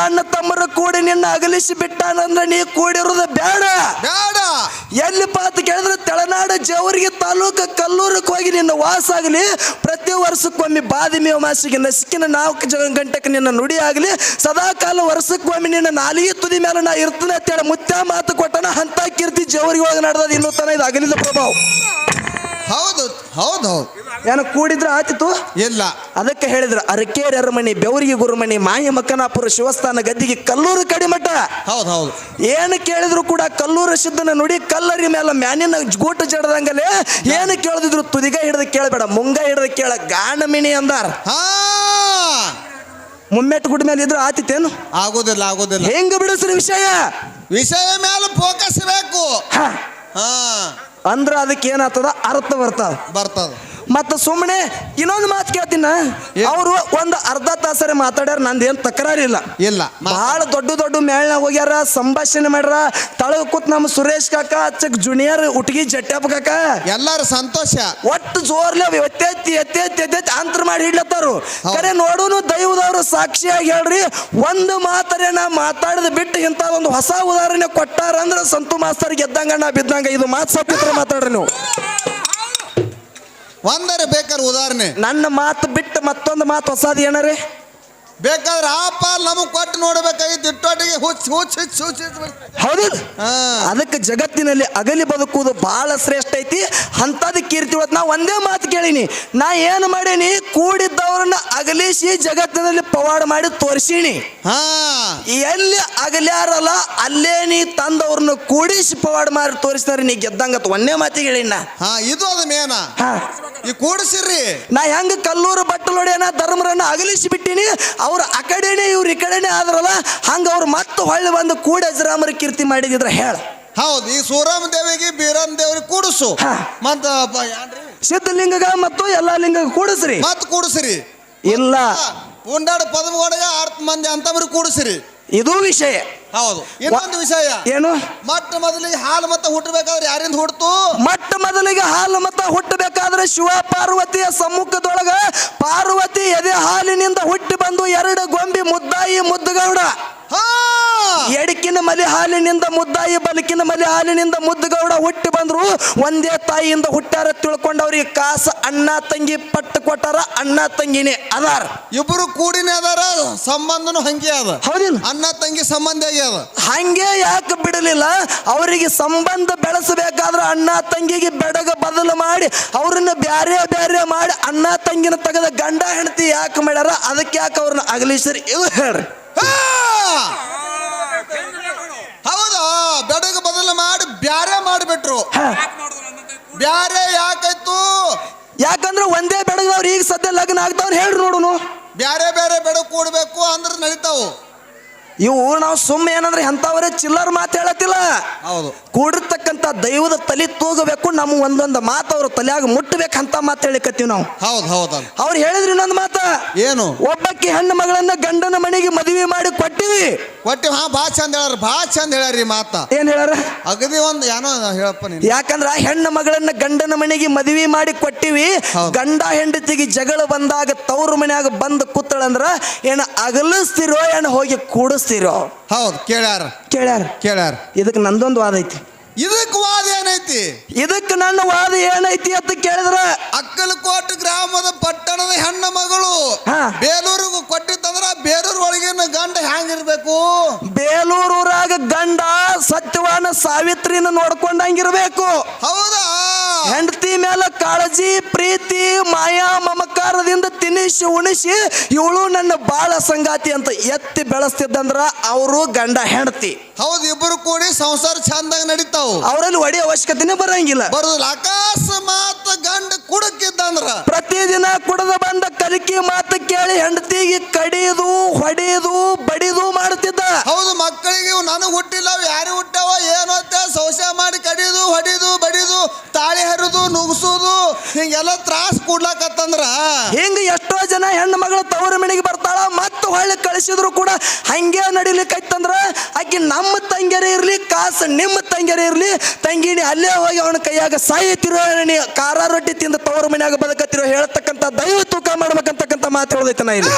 ಅಣ್ಣ ತಮ್ಮರ ಕೂಡಿ ನಿನ್ನ ಅಗಲಿಸಿ ಬಿಟ್ಟಾನಂದ್ರೆ ನೀ ಕೂಡಿರೋದು ಬೇಡ. ಬೇಡ. ಎಲ್ಲಿ ಪಾತ್ ಕೇಳಿದ್ರೆ ತೆಳನಾಡು ಜವರಿಗೆ ತಾಲೂಕು ಕಲ್ಲೂರಕ್ಕೆ ಹೋಗಿ ನಿನ್ನ ವಾಸ ಆಗಲಿ ಪ್ರತಿ ವರ್ಷಕ್ಕೊಮ್ಮೆ ಬಾದಿಮೆ ಮಾಸಿಗೆ ನಸಿಕಿನ ನಾಲ್ಕು ಜ ಗಂಟೆಗೆ ನಿನ್ನ ನುಡಿ ಆಗಲಿ. ಸದಾಕಾಲ ವರ್ಷಕ್ಕೊಮ್ಮೆ ನಿನ್ನ ನಾಲಿಗೆ ತುದಿ ಮೇಲೆ ನಾ ಇರ್ತೇನೆ ಅಂತೇಳಿ ಮುತ್ಯ ಮಾತು ಕೊಟ್ಟನ ಹಂತ ಕೀರ್ತಿ ಜವರಿಗೆ ಹೋಗಿ ನಡೆದ ಇನ್ನೂ ತನ ಇದು ಅಗಲಿದ ಪ್ರಭಾವ. ಹೌದು ಹೌದು. ಹೌದು ಏನು ಕೂಡಿದ್ರೆ ಆತಿತ್ತು? ಇಲ್ಲ. ಅದಕ್ಕೆ ಹೇಳಿದ್ರು ಅರಕೇರಿ ಅರಮನೆ ಬೆವರಿಗೆ ಗುರುಮಣಿ ಮಾಯ ಮಕ್ಕನಾಪುರ ಶಿವಸ್ಥಾನ ಗದ್ದಿಗೆ ಕಲ್ಲೂರು ಕಡಿಮಠ. ಹೌದು ಹೌದು. ಏನು ಕೇಳಿದ್ರು ಕೂಡ ಕಲ್ಲೂರು ಸಿದ್ಧನ ನುಡಿ ಕಲ್ಲರಿ ಮೇಲೆ ಮ್ಯಾನಿನ ಗೂಟ ಜಡದಂಗಲೇ ಏನು ಕೇಳಿದ್ರು ತುದಿಗ ಹಿಡಿದು ಕೇಳಬೇಡ ಮುಂಗ ಹಿಡಿದು ಕೇಳ ಗಾಣಮಿಣಿ ಅಂದಾರ. ಹಾ. ಮುಮ್ಮೆಟ್ಟು ಗುಡ್ ಮೇಲೆ ಇದ್ರು ಆತಿತ್ತೇನು? ಆಗೋದಿಲ್ಲ ಆಗೋದಿಲ್ಲ. ಹೆಂಗ ಬಿಡಿಸ್ರಿ ವಿಷಯ? ವಿಷಯ ಮೇಲೆ ಫೋಕಸ್ ಬೇಕು. ಹ, ಹಾ. ಅಂದ್ರ ಅದಕ್ಕೆ ಏನಾಗ್ತದ? ಅರ್ಥ ಬರ್ತದ. ಬರ್ತದ. ಮತ್ತ ಸುಮ್ಮನೆ ಇನ್ನೊಂದು ಮಾತು ಕೇಳ್ತೀನ? ಅವರು ಒಂದು ಅರ್ಧ ತಾಸರೆ ಮಾತಾಡ್ಯಾರ ನಂದೇನು ತಕರಾರಿಲ್ಲ ಇಲ್ಲ. ಇಲ್ಲ. ಬಹಳ ದೊಡ್ಡ ದೊಡ್ಡ ಮೇಳನ ಹೋಗ್ಯಾರ ಸಂಭಾಷಣೆ ಮಾಡ್ಯಾರ. ತಳಗ ಕೂತ್ ನಮ್ಮ ಸುರೇಶ್ ಕಾಕ ಅಚ್ಚಕ್ ಜೂನಿಯರ್ ಉಟ್ಗಿ ಜಟ್ಟಪ್ಪ ಕಾಕ. ಎಲ್ಲಾರು ಸಂತೋಷ. ಒಟ್ಟು ಜೋರ್ಲೆ ಎತ್ತೆತ್ತಿ ಎತ್ತೆತ್ತಿ ಎತ್ತೆತ್ತಿ ಅಂತರ್ ಮಾಡಿ ಹಿಡ್ಲತ್ತಾರು. ಕರೆ ನೋಡೋನು ದೈವದವರು ಸಾಕ್ಷಿಯಾಗಿ ಹೇಳ್ರಿ ಒಂದು ಮಾತರೆ ನಾ ಮಾತಾಡಿದ ಬಿಟ್ಟು ಇಂಥ ಒಂದು ಹೊಸ ಉದಾಹರಣೆ ಕೊಟ್ಟಾರ ಅಂದ್ರೆ ಸಂತು ಮಾಸ್ತರ್ ಗೆದ್ದಂಗ ನಾ ಬಿದ್ದಂಗ. ಇದು ಮಾತು ಸತ್ಯತ್ರ ಮಾತಾಡ್ರಿ ನೀವು. ಒಂದರೆ ಬೇಕಾದ್ರೆ ಉದಾಹರಣೆ. ನನ್ನ ಮಾತು ಬಿಟ್ಟು ಮತ್ತೊಂದು ಮಾತು ಹೊಸದು ಏನರಿ ಬೇಕಾದ್ರೆ ಆ ಪಾಲ್ ನಮಗ್ ಕೊಟ್ಟು ನೋಡ್ಬೇಕಾಗಿತ್ತು ಇಟ್ಟೊಟ್ಟಿಗೆ ಹುಚ್ಚ ಹುಚ್ಚ ಹುಚ್ಚ ಹುಚ್ಚ ಹೌದು. ಅದಕ್ಕೆ ಜಗತ್ತಿನಲ್ಲಿ ಅಗಲಿ ಬದುಕುವುದು ಬಹಳ ಶ್ರೇಷ್ಠ ಐತಿ. ಅಂತದ ಕೀರ್ತಿ ಇವತ್ತು ನಾ ಒಂದೇ ಮಾತು ಕೇಳೀನಿ. ನಾ ಏನು ಮಾಡೀನಿ? ಕೂಡಿದ್ದವ್ರನ್ನ ಅಗಲಿಸಿ ಜಗತ್ತಿನಲ್ಲಿ ಪವಾಡ ಮಾಡಿ ತೋರಿಸೀನಿ ಹಾ. ಎಲ್ಲಿ ಅಗಲ್ಯಾರಲ್ಲ ಅಲ್ಲೇ ನೀ ತಂದವ್ರನ್ನ ಕೂಡಿಸಿ ಪವಾಡ ಮಾಡಿ ತೋರಿಸ್ತಾರೆ ನೀ ಗೆದ್ದಂಗತ್ ಒಂದೇ ಮಾತಿಗೆ ಹೇಳಿನ ಹಾ ಇದು ಅದ ಮೇನ. ಈ ಕೂಡಿಸಿರ್ರಿ. ನಾ ಹೆಂಗ ಕಲ್ಲೂರು ಬಟ್ಟಲೊಡೆಯನ ಧರ್ಮರನ್ನ ಅಗಲಿಸಿ ಬಿಟ್ಟಿನಿ ಅವ್ರ ಆ ಇವ್ರ ಇವ್ರು ಈ ಕಡೆನೆ ಆದ್ರಲ್ಲ ಹಂಗ ಅವ್ರು ಮತ್ತೆ ಹೊಳ್ಳಿ ಬಂದು ಕೂಡ ಅಜರಾಮರ ಕೀರ್ತಿ ಮಾಡಿದ್ರ ಹೇಳ. ಹೌದು ಈ ಸೂರಾಮ ದೇವಿಗೆ ಬೀರಮ್ಮ ದೇವ್ರಿಗೆ ಹಾ. ಮತ್ತ ಸಿದ್ಧಲಿಂಗ? ಸಿದ್ಧಲಿಂಗಗ ಮತ್ತು ಎಲ್ಲಾ ಲಿಂಗ ಕೂಡಿಸ್ರಿ. ಮತ್ ಕೂಡಿಸ್ರಿ. ಇಲ್ಲ. ಉಂಡಾಡ ಪದಮೊಳಗ ಅರ್ಥ ಮಂದಿ ಅಂತವ್ರು ಕೂಡಿಸ್ರಿ. ಇದು ವಿಷಯ. ಹೌದು. ಇನ್ನೊಂದು ವಿಷಯ. ಏನು? ಮೊಟ್ಟ ಮೊದಲಿಗೆ ಹಾಲು ಮತ್ತ ಹುಟ್ಟಬೇಕಾದ್ರೆ ಯಾರಿಂದ ಹುಡ್ತು? ಮೊಟ್ಟ ಮೊದಲಿಗೆ ಹಾಲು ಮತ್ತ ಹುಟ್ಟಬೇಕಾದ್ರೆ ಶಿವ ಪಾರ್ವತಿಯ ಸಮ್ಮುಖದೊಳಗ ಪಾರ್ವತಿ ಎದೆ ಹಾಲಿನಿಂದ ಹುಟ್ಟಿ ಬಂದು ಎರಡು ಗೊಂಬಿ ಮುದ್ದಾಯಿ ಮುದ್ದಗೌಡ. ಎಡಕಿನ ಮಲೆ ಹಾಲಿನಿಂದ ಮುದ್ದಾಯಿ ಬಲಕಿನ ಮಲೆ ಹಾಲಿನಿಂದ ಮುದ್ದುಗೌಡ ಹುಟ್ಟಿ ಬಂದ್ರು. ಒಂದೇ ತಾಯಿಯಿಂದ ಹುಟ್ಟಾರ ತಿಳ್ಕೊಂಡು ಅವ್ರಿಗೆ ಕಾಸ ಅಣ್ಣ ತಂಗಿ ಪಟ್ಟು ಕೊಟ್ಟಾರ ಅಣ್ಣ ತಂಗಿನೇ ಅದಾರ. ಇಬ್ರು ಕೂಡಿನೇ ಅದಾರ ಸಂಬಂಧನು ಹಂಗೆ ಅದ. ಹೌದಿಲ್ಲ ಅಣ್ಣ ತಂಗಿ ಸಂಬಂಧ ಆಗ್ಯಾವ ಹಂಗೆ ಯಾಕೆ ಬಿಡಲಿಲ್ಲ? ಅವರಿಗೆ ಸಂಬಂಧ ಬೆಳೆಸಬೇಕಾದ್ರೆ ಅಣ್ಣ ತಂಗಿಗೆ ಬೆಡಗ ಬದಲು ಮಾಡಿ ಅವ್ರನ್ನ ಬ್ಯಾರೆ ಬ್ಯಾರೆ ಮಾಡಿ ಅಣ್ಣ ತಂಗಿನ ತೆಗೆದ ಗಂಡ ಹೆಂಡತಿ ಯಾಕೆ ಮಾಡ್ಯಾರ? ಅದಕ್ಕೆ ಯಾಕೆ ಅವ್ರನ್ನ ಅಗಲಿಸ್ರಿ ಇದು ಹೇಳ್ರಿ! ಹೌದಾ ಬೆಡಗ ಬದಲು ಮಾಡಿ ಬ್ಯಾರೆ ಮಾಡಿಬಿಟ್ರು. ಬ್ಯಾರೆ ಯಾಕಾಯ್ತು? ಯಾಕಂದ್ರೆ ಒಂದೇ ಬೆಡಗದವ್ರು ಈಗ ಸದ್ಯ ಲಗ್ನ ಆಗ್ತಾವ್ರು ಹೇಳ್ರಿ ನೋಡುನು. ಬ್ಯಾರೆ ಬೇರೆ ಬೆಡಗ್ ಕೂಡ್ಬೇಕು ಅಂದ್ರೆ ನಡೀತಾವು. ಇವು ನಾವು ಸುಮ್ಮನೆ ಏನಂದ್ರೆ ಎಂಥವರೇ ಚಿಲ್ಲರ್ ಮಾತು ಹೇಳತ್ತಿಲ್ಲ. ಹೌದು. ಕೂಡಿರ್ತಕ್ಕಂಥ ದೈವದ ತಲೆ ತೂಗಬೇಕು ನಮ್ಮ ಒಂದೊಂದು ಮಾತು ಅವ್ರ ತಲೆಯಾಗ ಅಂತ ಮಾತು ಹೇಳಿಕತ್ತೀವಿ ನಾವು. ಹೌದು ಹೌದು ಅವ್ರು ಹೇಳಿದ್ರು ಇನ್ನೊಂದು ಮಾತ. ಏನು? ಒಬ್ಬಕ್ಕೆ ಹೆಣ್ಣು ಮಗಳನ್ನ ಗಂಡನ ಮನೆಗೆ ಮದುವೆ ಮಾಡಿ ಕೊಟ್ಟಿವಿ. ಕೊಟ್ಟಿವಿ ಹಾ ಬಾ ಚಂದ ಹೇಳ್ಯಾರ ಬಾ ಚಂದ ಹೇಳ್ಯಾರಿ ಮಾತ. ಏನ್ ಹೇಳಾರ ಅಗದಿ ಒಂದು ಏನೋ ಹೇಳಪ್ಪ ನೀನು ಯಾಕಂದ್ರ ಹೆಣ್ಣು ಮಗಳನ್ನ ಗಂಡನ ಮನೆಗೆ ಮದುವೆ ಮಾಡಿ ಕೊಟ್ಟಿವಿ. ಗಂಡ ಹೆಂಡತಿಗೆ ಜಗಳ ಬಂದಾಗ ತವ್ರ ಮನ್ಯಾಗ ಬಂದು ಕೂತಳಂದ್ರ ಏನ ಅಗಲಿಸ್ತಿರೋ ಏನ ಹೋಗಿ ಕೂಡಿಸ್ತಿರೋ ಹೌದು ಕೇಳ್ಯಾರ. ಕೇಳ್ಯಾರ? ಕೇಳ್ಯಾರ. ಇದಕ್ಕೆ ನಂದೊಂದು ವಾದ ಐತಿ. ಇದಕ್ಕೆ ವಾದ ಏನೈತಿ? ಇದಕ್ಕೆ ನನ್ನ ವಾದ ಏನೈತಿ ಅಂತ ಕೇಳಿದ್ರ? ಅಕ್ಕಲಕೋಟೆ ಗ್ರಾಮದ ಪಟ್ಟಣದ ಹೆಣ್ಣ ಮಗಳು. ಹಾ. ಬೇಲೂರಿಗೂ ಕೊಟ್ಟಿತ್ತಂದ್ರ ಬೇಲೂರು ಒಳಗಿನ ಗಂಡ ಹ್ಯಾಂಗಿರ್ಬೇಕು? ಬೇಲೂರೂರಾಗ ಗಂಡ ಸತ್ಯವಾನ ಸಾವಿತ್ರಿನ ನೋಡ್ಕೊಂಡಂಗಿರ್ಬೇಕು. ಹೌದಾ? ಹೆಂಡತಿ ಮೇಲೆ ಕಾಳಜಿ ಪ್ರೀತಿ ಮಾಯಾ ಮಮಕಾರದಿಂದ ತಿನ್ನಿಸಿ ಉಣಿಸಿ ಇವಳು ನನ್ನ ಬಾಳ ಸಂಗಾತಿ ಅಂತ ಎತ್ತಿ ಬೆಳೆಸ್ತಿದ್ದಂದ್ರ ಅವರು ಗಂಡ ಹೆಂಡತಿ. ಹೌದು ಇಬ್ಬರು ಕೂಡಿ ಸಂಸಾರ ಚಂದಾಗ ನಡೀತಾವು. ಅವರಲ್ಲಿ ಒಡೆಯ ಅವಶ್ಯಕತೆನೇ ಬರಂಗಿಲ್ಲ. ಬರೋದಿಲ್ಲ. ಅಕಸ್ಮಾತ್ ಗಂಡ ಕುಡಕ್ಕಿದ್ದಂದ್ರ ಪ್ರತಿದಿನ ಕುಡಿದು ಬಂದ ಕಲಿಕೆ ಮಾತು ಕೇಳಿ ಹೆಂಡತಿಗೆ ಕಡಿದು ಹೊಡೆದು ಬಡಿದು ಮಾಡುತ್ತಿದ್ದ ಹೌದು ಮಕ್ಕಳಿಗೆ ಇವು ನನಗೆ ಹುಟ್ಟಿಲ್ಲ ಅವು ಯಾರು ಹುಟ್ಟಾವ ಏನು ಅಂತ ಮಾಡಿ ಕಡಿದು ಹೊಡಿದು ಬಡಿದು ತಾಳಿ ಹರಿದು ನುಗ್ಸುದು ಹಿಂಗೆಲ್ಲ ತ್ರಾಸ್ ಕೂಡ್ಲಾಕತ್ತಂದ್ರ? ಹಿಂಗ ಎಷ್ಟೋ ಜನ ಹೆಣ್ಣು ಮಗಳು ತವರ ಮನೆಗೆ ಬರ್ತಾಳ ಮತ್ತೆ ಹೊಳ್ಳಿ ಕಳಿಸಿದ್ರು ಕೂಡ ಹಂಗೆ ನಡಿಲಿಕ್ಕೈತಂದ್ರ ಆಕಿ ನಮ್ಮ ತಂಗಿಯರೇ ಇರ್ಲಿ ಕಾಸು ನಿಮ್ಮ ತಂಗಿಯರೇ ಇರ್ಲಿ ತಂಗಿನಿ ಅಲ್ಲೇ ಹೋಗಿ ಅವನ ಕೈಯಾಗ ಸಾಯ್ತಿರೋ ಖಾರ ರೊಟ್ಟಿ ತಿಂದು ತವರ ಮನ್ಯಾಗ ಬದುಕತ್ತಿರೋ ಹೇಳತಕ್ಕಂತ ದೈವ ತೂಕ ಮಾಡ್ಬೇಕಂತಕ್ಕಂತ ಮಾತು ಹೇಳೋದೈತೆ ನಾ ಇಲ್ಲಿ.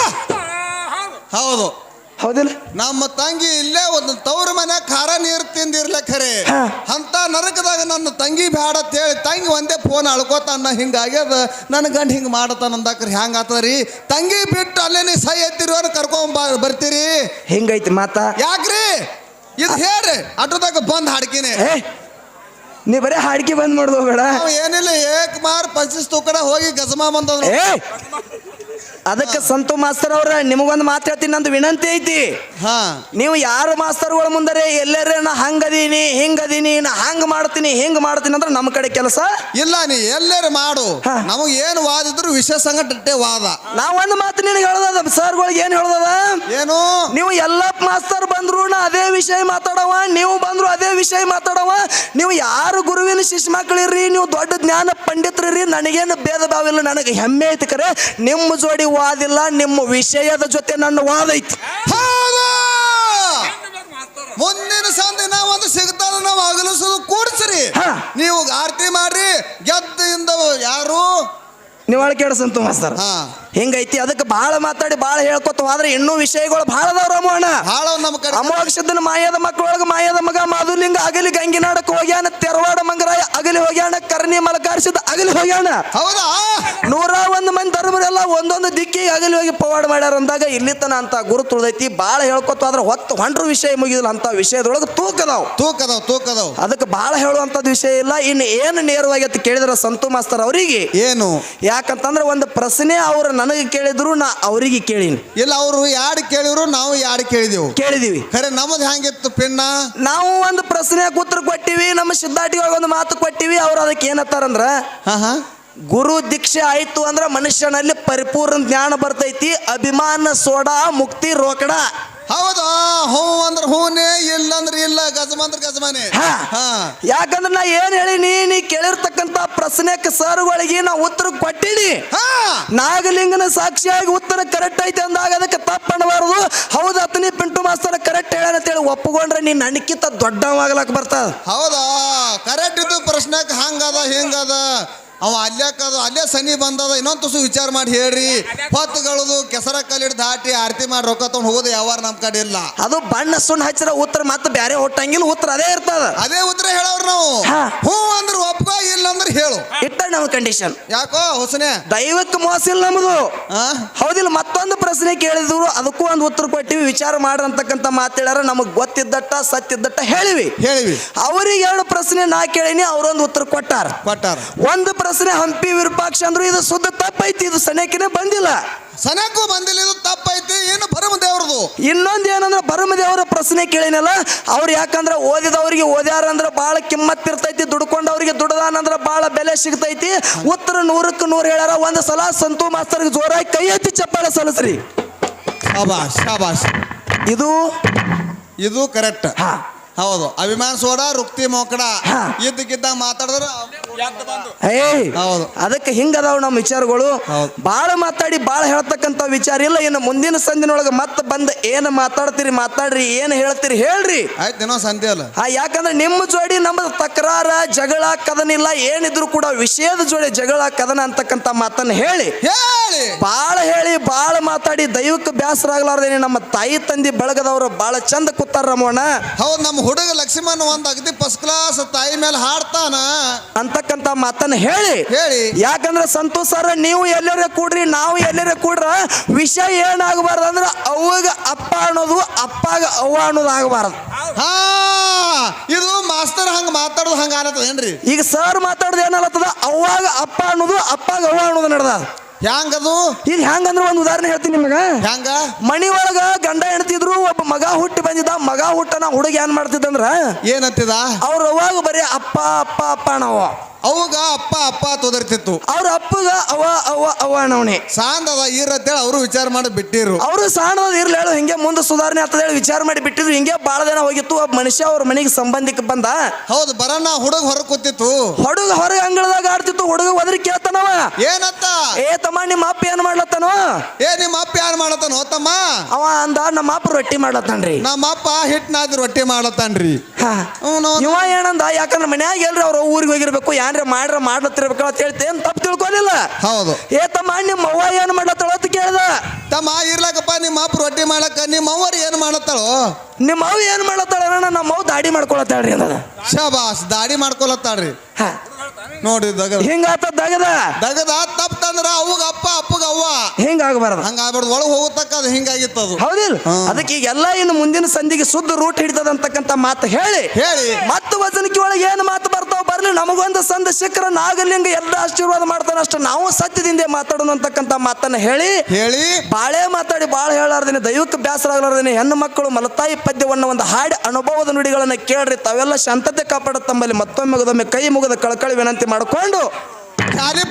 ಹೌದು. ಹೌದಿಲ್ಲ? ನಮ್ಮ ತಂಗಿ ಇಲ್ಲೇ ಒಂದು ತವ್ರ ಮನೆ ಖಾರ ನೀರು ತಿಂದಿರ್ಲ ಖರೆ. ಅಂತ ನರಕದಾಗ ನನ್ನ ತಂಗಿ ಬ್ಯಾಡ ಅಂತ ಹೇಳಿ ತಂಗಿ ಒಂದೇ ಫೋನ್ ಅಳ್ಕೋತಾನ ಹಿಂಗಾಗ್ಯದ ನನ್ನ ಗಂಡ ಹಿಂಗೆ ಮಾಡತಾನ ಅಂದಾಕ್ರಿ ಹ್ಯಾಂಗ ಆತದ್ರಿ? ತಂಗಿ ಬಿಟ್ಟು ಅಲ್ಲೇ ನೀ ಸೈ ಎತ್ತಿರೋ ಕರ್ಕೊಂಡ್ ಬರ್ತೀರಿ? ಹಿಂಗೈತಿ ಮಾತಾ? ಯಾಕ್ರಿ? ಇದು ಹೇಳ್ರಿ ಆಟೋದಾಗ ಬಂದ್ ಹಾಡ್ಕಿನಿ. ನೀ ಬರೀ ಹಾಡಿಕೆ ಬಂದ್ ಮಾಡ್ದು ಬೇಡ ಏನಿಲ್ಲ ಏಕ್ ಮಾರ್ ಪಂಚಿಸ್ ಕಡೆ ಹೋಗಿ ಗಜಮಾ ಬಂದದ್ರು ಏ ಅದಕ್ಕೆ ಸಂತು ಮಾಸ್ತರ್ ಅವ್ರ ನಿಮಗೊಂದು ಮಾತು ಹೇಳ್ತೀನಿ ನಂದು ವಿನಂತಿ ಐತಿ. ಹಾ. ನೀವು ಯಾರು ಮಾಸ್ತರ್ಗಳ ಮುಂದರೆ ಎಲ್ಲರೇ ನಾ ಹಂಗದೀನಿ ಹಿಂಗದೀನಿ ನಾ ಹಂಗ ಮಾಡ್ತೀನಿ ಹಿಂಗ ಮಾಡ್ತೀನಿ ಅಂದ್ರೆ ನಮ್ಮ ಕಡೆ ಕೆಲಸ ಇಲ್ಲ ನೀ ಎಲ್ಲರೂ ಮಾಡು. ನಮಗೆ ಏನು ವಾದ ಇದ್ರು ವಿಷಯ ಸಂಗಟೆ ವಾದ. ನಾ ಒಂದು ಮಾತು ನಿನಗೆ ಹೇಳ್ದದ ಸರ್ಗಳಿಗೆ ಏನು ಹೇಳ್ದದ? ಏನು? ನೀವು ಎಲ್ಲ ಮಾಸ್ತರ್ ಬಂದ್ರು ನಾ ಅದೇ ವಿಷಯ ಮಾತಾಡವ ನೀವು ಬಂದ್ರು ಅದೇ ವಿಷಯ ಮಾತಾಡವ. ನೀವು ಯಾರು ಗುರುವಿನ ಶಿಷ್ಯ ಮಕ್ಕಳಿರ್ರಿ ನೀವು ದೊಡ್ಡ ಜ್ಞಾನ ಪಂಡಿತರಿರ್ರಿ ನನಗೇನು ಭೇದ ಭಾವ ಇಲ್ಲ ನನಗೆ ಹೆಮ್ಮೆ ಐತಿ ಕರೆ. ನಿಮ್ಮ ಜೋಡಿ ವಾದಿಲ್ಲ ನಿಮ್ಮ ವಿಷಯದ ಜೊತೆ ನನ್ನ ವಾದ ಐತಿ ಮುಂದಿನ ಮುಂದಿನ ನಾವು ಒಂದು ಸಿಗ್ತದ ನಾವು ಅಗಲಿಸೋದು ಕೂಡ್ಸ್ರಿ. ಹಾ. ನೀವು ಆರತಿ ಮಾಡ್ರಿ ಗೆದ್ದಿಂದ ಯಾರು? ನಿವಾಳ ಕೇಳ ಸಂತು ಮಾಸ್ತರ್. ಹಾ. ಹಿಂಗೈತಿ ಅದಕ್ಕೆ ಭಾಳ ಮಾತಾಡಿ ಭಾಳ ಹೇಳ್ಕೊತ ಹೋದ್ರೆ ಇನ್ನೂ ವಿಷಯಗಳು ಬಹಳ ಅದಾವ ರಾಮಣ್ಣ ಭಾಳ ನಮ್ಮ ಕಡೆ. ಅಮೋಕ್ಷದನ ಮಾಯದ ಮಕ್ಕಳೊಳಗ ಮಾಯದ ಮಗ ಮಾಧುಲಿಂಗ ಅಗಲಿ ಗಂಗಿನಾಡಕ್ಕೆ ಹೋಗ್ಯಾನ ತೆರವಾಡ ಮಂಗರಾಯ ಅಗಲಿ ಹೋಗ್ಯಾಣ ಕರ್ಣಿ ಮಲಕಾರಿಸಿದ ಅಗಲಿ ಹೋಗ್ಯಾಣ ಹೌದಾ? ನೂರ ಒಂದು ಮಂದಿ ಧರ್ಮರೆಲ್ಲ ಒಂದೊಂದು ದಿಕ್ಕಿಗೆ ಅಗಲಿ ಹೋಗಿ ಪವಾಡ ಮಾಡ್ಯಾರ ಅಂದಾಗ ಇಲ್ಲಿ ತನ ಅಂತ ಗುರು ತುಳ್ದೈತಿ. ಭಾಳ ಹೇಳ್ಕೊತ ಆದ್ರೆ ಹೊತ್ತು ಹೊಂಡ್ರ ವಿಷಯ ಮುಗಿದಿಲ್ಲ ಅಂತ ವಿಷಯದೊಳಗೆ ತೂಕದಾವ್ ತೂಕ ತೂಕದವ್ ಅದಕ್ಕೆ ಭಾಳ ಹೇಳುವಂಥದ್ದು ವಿಷಯ ಇಲ್ಲ. ಇನ್ನು ಏನು ನೇರವಾಗಿ ಅಂತ ಕೇಳಿದ್ರ ಸಂತು ಮಾಸ್ತರ್ ಅವರಿಗೆ. ಏನು? ಯಾಕಂತಂದ್ರೆ ಒಂದು ಪ್ರಶ್ನೆ ಅವರು ನನಗೆ ಕೇಳಿದ್ರು ನಾ ಅವರಿಗೆ ಕೇಳೀನಿ. ಇಲ್ಲ ಅವರು ಯಾರು ಕೇಳಿದ್ರು ನಾವು ಯಾರು ಕೇಳಿದೆವು. ಕೇಳಿದೀವಿ. ಖರೆ ನಮ್ಮದು ಹ್ಯಾಂಗಿತ್ತು ಪಿನ್ನ? ನಾವು ಒಂದು ಪ್ರಶ್ನೆ ಉತ್ತರ ಕೊಟ್ಟಿವಿ ನಮ್ಮ ಸಿದ್ಧಾಟಿಗಳಿಗೆ ಒಂದು ಮಾತು ಕೊಟ್ಟಿವಿ ಅವ್ರು ಅದಕ್ಕೆ ಏನತ್ತಾರಂದ್ರ ಹಾ ಹಾ ಗುರು ದೀಕ್ಷೆ ಆಯಿತು ಅಂದ್ರೆ ಮನುಷ್ಯನಲ್ಲಿ ಪರಿಪೂರ್ಣ ಜ್ಞಾನ ಬರ್ತೈತಿ ಅಭಿಮಾನ ಸೋಡಾ ಮುಕ್ತಿ ರೋಕಡ. ಹೌದಾ ಹೂ ಅಂದ್ರೆ ಹೂನೇ ಇಲ್ಲ ಅಂದ್ರೆ ಇಲ್ಲ ಗಜಮಾಂದ್ರ ಗಜಮಾನೆ. ಹಾ. ಹಾ. ಯಾಕಂದ್ರೆ ನಾ ಏನ್ ಹೇಳಿ ನೀ ಕೇಳಿರ್ತಕ್ಕಂತ ಪ್ರಶ್ನೆಕ್ಕೆ ಸರ್ಗಳಿಗೆ ನಾ ಉತ್ತರ ಕೊಟ್ಟಿನಿ. ಹಾ. ನಾಗಲಿಂಗನ ಸಾಕ್ಷಿಯಾಗಿ ಉತ್ತರ ಕರೆಕ್ಟ್ ಐತೆ ಅಂದಾಗ ಅದಕ್ಕೆ ತಪ್ಪಣಬಾರದು ಹೌದು ಅತನಿ ಪಿಂಟು ಮಾಸ್ತರ ಕರೆಕ್ಟ್ ಹೇಳ ಅಂತೇಳಿ ಒಪ್ಪಿಕೊಂಡ್ರೆ ನೀನ್ ನನಕ್ಕಿಂತ ದೊಡ್ಡವಾಗ್ಲಕ್ ಬರ್ತದ ಹೌದಾ ಕರೆಕ್ಟ್ ಇದ್ದು ಪ್ರಶ್ನೆಕ್ ಹಂಗದ ಹಿಂಗದ. ಅವ ಅಲ್ಲೇ ಕದ ಅಲ್ಲೇ ಸನಿ ಬಂದದ ಇನ್ನೊಂದು ತುಸು ವಿಚಾರ ಮಾಡಿ ಹೇಳ್ರಿ. ಹೊತ್ತುಗಳದು ಕೆಸರ ಕಲ್ಲಿಡ್ ದಾಟಿ ಆರತಿ ಮಾಡಿ ರೊಕ್ಕ ತಗೊಂಡು ಹೋಗೋದು ಯಾವಾರ ನಮ್ ಕಡೆ ಇಲ್ಲ. ಅದು ಬಣ್ಣ ಸುಣ್ಣ ಹಚ್ಚಿರ ಉತ್ತರ ಮತ್ತೆ ಬ್ಯಾರೆ ಹೊಟ್ಟಂಗಿಲ್ಲ ಉತ್ತರ ಅದೇ ಇರ್ತದ. ಅದೇ ಉತ್ತರ ಹೇಳೋರು ನಾವು. ಹಾ. ಹ್ಞೂ ಅಂದ್ರೆ ಒಪ್ಪ ಇಲ್ಲ ಅಂದ್ರೆ ಹೇಳು. ಇಟ್ಟ ನಮ್ಮ ಕಂಡೀಷನ್ ಯಾಕೋ ಹೊಸನೆ? ದೈವಕ್ಕೆ ಮೋಸ ಇಲ್ಲ ನಮ್ದು. ಆ? ಹೌದಿಲ್ಲ ಮತ್ತೊಂದು ಪ್ರಶ್ನೆ ಕೇಳಿದ್ರು ಅದಕ್ಕೂ ಒಂದು ಉತ್ತರ ಕೊಟ್ಟಿವಿ ವಿಚಾರ ಮಾಡ್ರಂತಕ್ಕಂಥ ಮಾತಾಡ್ಯಾರ ನಮಗ್ ಗೊತ್ತಿದ್ದಟ್ಟ ಸತ್ತಿದ್ದಟ್ಟ ಹೇಳಿವಿ. ಹೇಳಿವಿ. ಅವ್ರಿಗೆ ಎರಡು ಪ್ರಶ್ನೆ ನಾ ಕೇಳಿನಿ ಅವರೊಂದು ಉತ್ತರ ಕೊಟ್ಟಾರ. ಕೊಟ್ಟಾರ. ಒಂದು ಪ್ರಶ್ನೆ ಹಂಪಿ ವಿರೂಪಾಕ್ಷ ಅಂದ್ರು ಇದು ಶುದ್ಧ ತಪ್ಪೈತಿ ಇದು ಸನೇಕಿನೇ ಬಂದಿಲ್ಲ. ಸನಕ್ಕೂ ಬಂದಿಲ್ಲ ಇದು ತಪ್ಪೈತಿ ಏನು ಭರಮ ದೇವ್ರದು? ಇನ್ನೊಂದು ಏನಂದ್ರೆ ಭರಮದೇವರ ಪ್ರಶ್ನೆ ಕೇಳಿನಲ್ಲ ಅವ್ರು ಯಾಕಂದ್ರೆ ಓದಿದವ್ರಿಗೆ ಓದ್ಯಾರ ಅಂದ್ರೆ ಭಾಳ ಕಿಮ್ಮತ್ ಇರ್ತೈತಿ ದುಡ್ಕೊಂಡವ್ರಿಗೆ ದುಡ್ದಾನಂದ್ರೆ ಭಾಳ ಬೆಲೆ ಸಿಗ್ತೈತಿ. ಉತ್ತರ ನೂರಕ್ಕೆ ನೂರು ಹೇಳ್ಯಾರ ಒಂದು ಸಲ ಸಂತು ಮಾಸ್ತರ್ಗೆ ಜೋರಾಗಿ ಕೈ ಎತ್ತಿ ಚಪ್ಪಾಳೆ ಸಲಸ್ರಿ. ಇದು? ಇದು ಕರೆಕ್ಟ್ ಹಾ. ಹೌದು. ಅಭಿಮಾನ ಸೋಡ ರುಕ್ತಿ ಮೋಕಡ. ಇದ್ದಕ್ಕಿದ್ದಾಗ ಮಾತಾಡಿದ್ರೆ ಏಯ್ ಹೌದು. ಅದಕ್ಕೆ ಹಿಂಗದಾವ ನಮ್ಮ ವಿಚಾರಗಳು. ಬಾಳ ಮಾತಾಡಿ ಬಾಳ ಹೇಳ್ತಕ್ಕಂತ ವಿಚಾರ ಇಲ್ಲ. ಇನ್ನು ಮುಂದಿನ ಸಂದಿನೊಳಗೆ ಮತ್ತೆ ಬಂದು ಏನು ಮಾತಾಡ್ತೀರಿ ಮಾತಾಡ್ರಿ ಏನು ಹೇಳ್ತೀರಿ ಹೇಳ್ರಿ. ಆಯ್ತು ಸಂತೆ ಅಲ್ಲ. ಯಾಕಂದ್ರೆ ನಿಮ್ಮ ಜೋಡಿ ನಮ್ಮ ತಕರಾರ ಜಗಳ ಕದನ ಇಲ್ಲ. ಏನಿದ್ರು ಕೂಡ ವಿಷಯದ ಜೋಡಿ ಜಗಳ ಕದನ ಅಂತಕ್ಕಂತ ಮಾತನ್ನ ಹೇಳಿ. ಹೇಳಿ. ಭಾಳ ಹೇಳಿ ಬಾಳ ಮಾತಾಡಿ ದೈವಕ್ಕೆ ಬ್ಯಾಸರ ಆಗ್ಲಾರ್ದೇನೆ ನಮ್ಮ ತಾಯಿ ತಂದಿ ಬಳಗದವರು ಬಾಳ ಚಂದ ಕೂತಾರ ರಮೋಣ. ಹೌದು ನಮ್ಮ ಹುಡುಗ ಲಕ್ಷ್ಮಣ ಒಂದ್ ಅಗದಿ ಫಸ್ಟ್ ಕ್ಲಾಸ್ ತಾಯಿ ಮೇಲೆ ಹಾಡ್ತಾನ. ಅಂತಕ್ಕಂಥ ಮಾತನ್ನ ಹೇಳಿ. ಹೇಳಿ. ಯಾಕಂದ್ರೆ ಸಂತೋಷ್ ಸರ್ ನೀವು ಎಲ್ಲರ ಕೂಡ್ರಿ ನಾವು ಎಲ್ಲರ ಕೂಡ್ರ ವಿಷಯ ಏನಾಗಬಾರ್ದು ಅಂದ್ರೆ ಅವಾಗ ಅಪ್ಪ ಅನ್ನೋದು ಅಪ್ಪಾಗ ಅವ್ವ ಅನ್ನೋದು ಆಗಬಾರ್ದು. ಹಾ ಇದು ಮಾಸ್ತರ್ ಹಂಗ ಮಾತಾಡೋದು ಹಂಗ ಆನತ್ತದ ಏನ್ರಿ? ಈಗ ಸರ್ ಮಾತಾಡೋದು ಏನಲ್ಲತ್ತದ ಅವಾಗ ಅಪ್ಪ ಅನ್ನೋದು ಅಪ್ಪಾಗ ಅವ್ವ ಅನ್ನೋದು ನಡೆದ ಹ್ಯಾಂಗದು? ಇದು ಹೆಂಗಂದ್ರೆ ಒಂದು ಉದಾಹರಣೆ ಹೇಳ್ತೀನಿ ನಿಮಗೆ. ಹ್ಯಾಂಗ? ಮನಿ ಒಳಗ ಗಂಡ ಹೆಣ್ತಿದ್ರು ಒಬ್ಬ ಮಗ ಹುಟ್ಟಿ ಬಂದಿದ್ದ ಮಗ ಹುಟ್ಟನ ಹುಡುಗ ಏನ್ ಮಾಡ್ತಿದ್ದಂದ್ರ ಏನತ್ತಿದ ಅವ್ರ ಅವಾಗ ಬರೀ ಅಪ್ಪ ಅಪ್ಪ ಅಪ್ಪ ನಾವು ಅವಾಗ ಅಪ್ಪ ಅಪ್ಪ ತೊದರ್ತಿತ್ತು ಅವ್ರ ಅಪ್ಪಗ ಅವ ಅವ ಅವ ಅನ್ನವಣಿ. ಸಾಂದದ ಹೇಳಿ ಅವರು ವಿಚಾರ ಮಾಡಿ ಬಿಟ್ಟಿರು. ಅವರು ಸಾಣದ ಇರ್ಲಿ ಹೇಳು ಹಿಂಗೆ ಮುಂದೆ ಸುಧಾರಣೆ ಆಗ್ತದೆ ಹೇಳಿ ವಿಚಾರ ಮಾಡಿ ಬಿಟ್ಟಿದ್ರು. ಹಿಂಗೆ ಭಾಳ ದಿನ ಹೋಗಿತ್ತು ಒಬ್ಬ ಮನುಷ್ಯ ಅವ್ರ ಮನೆಗೆ ಸಂಬಂಧಿಕ ಬಂದ. ಹೌದು ಬರಣ್ಣ ಹುಡುಗ ಹೊರಗೆ ಕೂತಿತ್ತು. ಹುಡುಗ ಹೊರಗೆ ಅಂಗಳದಾಗ ಆಡ್ತಿತ್ತು ಹುಡುಗ ಒದ್ರಿ ಕೇಳ್ತಾನವ ಏನತ್ತ? ಏ ತಮ್ಮ ನಿಮ್ಮ ಅಪ್ಪ ಏನ್ ಮಾಡ್ಲತ್ತಾನೋ? ಏ ನಿಮ್ಮ ಅಪ್ಪ ಯಾರು ಮಾಡತ್ತಾನ ಹೋತಮ್ಮ ಅವ ಅಂದ ನಮ್ಮ ಅಪ್ಪ ರೊಟ್ಟಿ ಮಾಡ್ಲತ್ತಾನ್ರಿ. ನಮ್ಮ ಅಪ್ಪ ಹಿಟ್ನಾದ್ರು ರೊಟ್ಟಿ. ಅವ್ನು ಇವ ಏನಂದ ಯಾಕಂದ್ರೆ ಮನ್ಯಾಗ ಎಲ್ರಿ ಅವ್ರ ಊರಿಗೆ ಹೋಗಿರ್ಬೇಕು ಏನ್ರ ಮಾಡ್ರ ಮಾಡ್ಲತ್ತಿರ್ಬೇಕು ಅಂತ ಹೇಳ್ತಿ ಏನ್ ತಪ್ಪು ತಿಳ್ಕೊಲಿಲ್ಲ? ಹೌದು. ಏ ತಮ್ಮ ನಿಮ್ಮ ಅವ್ವ ಏನ್ ಮಾಡ್ಲತ್ತಾಳ ಅಂತ ಕೇಳ್ದ. ತಮ್ಮ ಇರ್ಲಕ್ಕಪ್ಪ ನಿಮ್ಮ ಅಪ್ಪ ರೊಟ್ಟಿ ಮಾಡಕ್ಕ ನಿಮ್ಮ ಅವ್ವರು ಏನು ಮಾಡತ್ತಾಳೋ ನಿಮ್ಮ ಅವ್ವ ಏನ್ ಮಾಡ್ಲತ್ತಾಳ ಅಣ್ಣ ನಮ್ಮ ಅವ್ವ ದಾಡಿ ಮಾಡ್ಕೊಳತ್ತಾಳ್ರಿ ಅಂದ ಶಾಬಾಸ್ ದಾಡಿ ಮಾಡ್ಕೊಳತ್ತಾಳ್ರಿ. ಹಾ. ನೋಡಿ ದಗದ. ಹಿಂಗಾತ ದಗದ. ದಗದ ತಪ್ಪಂದ್ರ ಅವಾಗ ಅಪ್ಪ ಅಪ್ಪಗ ಅವ್ವ. ಹಿಂಗಾಗಬಾರ್ದು. ಹಂಗ ಆಗ್ಬಾರ್ದು ಒಳಗೆ ಹೋಗತಕ್ಕ ಅದು ಹಿಂಗಾಗಿತ್ತು ಅದು. ಹೌದಿಲ್ಲ. ಅದಕ್ಕೆ ಈಗೆಲ್ಲ ಇನ್ನು ಮುಂದಿನ ಸಂಧಿಗೆ ಶುದ್ಧ ರೂಟ್ ಹಿಡಿತದ ಅಂತಕ್ಕಂಥ ಮಾತು ಹೇಳಿ. ಹೇಳಿ. ಮತ್ತು ವಚನಕ್ಕೆ ಒಳಗೆ ಏನು ಮಾತು ಬರ್ತಾವ ಬರ್ಲಿ. ನಮಗೊಂದು ಸಂದ ಶಿಖರ ನಾಗಲಿಂಗ ಎಲ್ಲ ಆಶೀರ್ವಾದ ಮಾಡ್ತಾನೆ ಅಷ್ಟು ನಾವು ಸತ್ಯದಿಂದ ಮಾತಾಡೋಣ ಅಂತಕ್ಕಂಥ ಮಾತನ್ನ ಹೇಳಿ. ಹೇಳಿ. ಬಾಳೆ ಮಾತಾಡಿ ಬಾಳ ಹೇಳಾರ್ದೇನೆ ದೈವಕ್ಕೆ ಆಗ್ಲಾರ್ದೇನೆ ಹೆಣ್ಣು ಮಕ್ಕಳು ಮಲತಾಯಿ ಪದ್ಯವನ್ನು ಒಂದು ಹಾಡಿ ಅನುಭವದ ನುಡಿಗಳನ್ನು ಕೇಳ್ರಿ. ತಾವೆಲ್ಲ ಶಾಂತತೆ ಕಾಪಾಡ ತಮ್ಮಲ್ಲಿ ಮತ್ತೊಮ್ಮೆ ಕೈ ಮುಗಿದ ಕಳಕಳಿ ವಿನಂತಿ ಮಾಡಿಕೊಂಡು ಖಾಲಿ